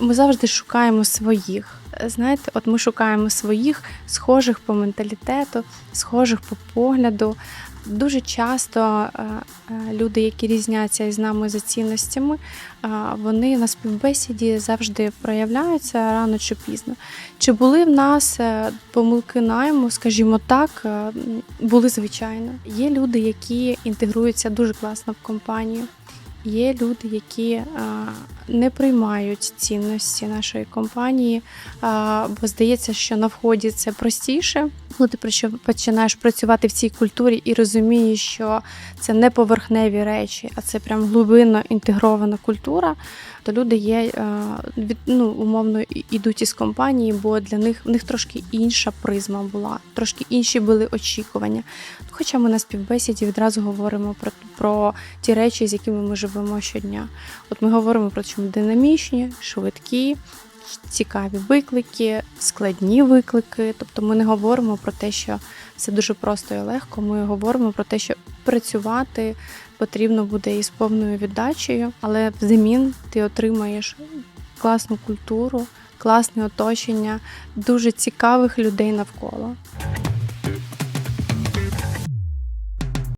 ми завжди шукаємо своїх. Знаєте, от ми шукаємо своїх, схожих по менталітету, схожих по погляду. Дуже часто е, е, люди, які різняться із нами за цінностями, е, вони на співбесіді завжди проявляються рано чи пізно. Чи були в нас помилки найму, скажімо так, були звичайно. Є люди, які інтегруються дуже класно в компанію. Є люди, які е, не приймають цінності нашої компанії, е, бо здається, що на вході це простіше. Коли ти починаєш працювати в цій культурі і розумієш, що це не поверхневі речі, а це прям глибинно інтегрована культура, то люди є е, від ну, умовно ідуть із компанії, бо для них в них трошки інша призма була, трошки інші були очікування. Хоча ми на співбесіді відразу говоримо про, про ті речі, з якими ми живемо щодня. От ми говоримо про ми динамічні, швидкі, цікаві виклики, складні виклики. Тобто ми не говоримо про те, що все дуже просто і легко. Ми говоримо про те, що працювати потрібно буде із повною віддачею, але взамін ти отримаєш класну культуру, класне оточення, дуже цікавих людей навколо.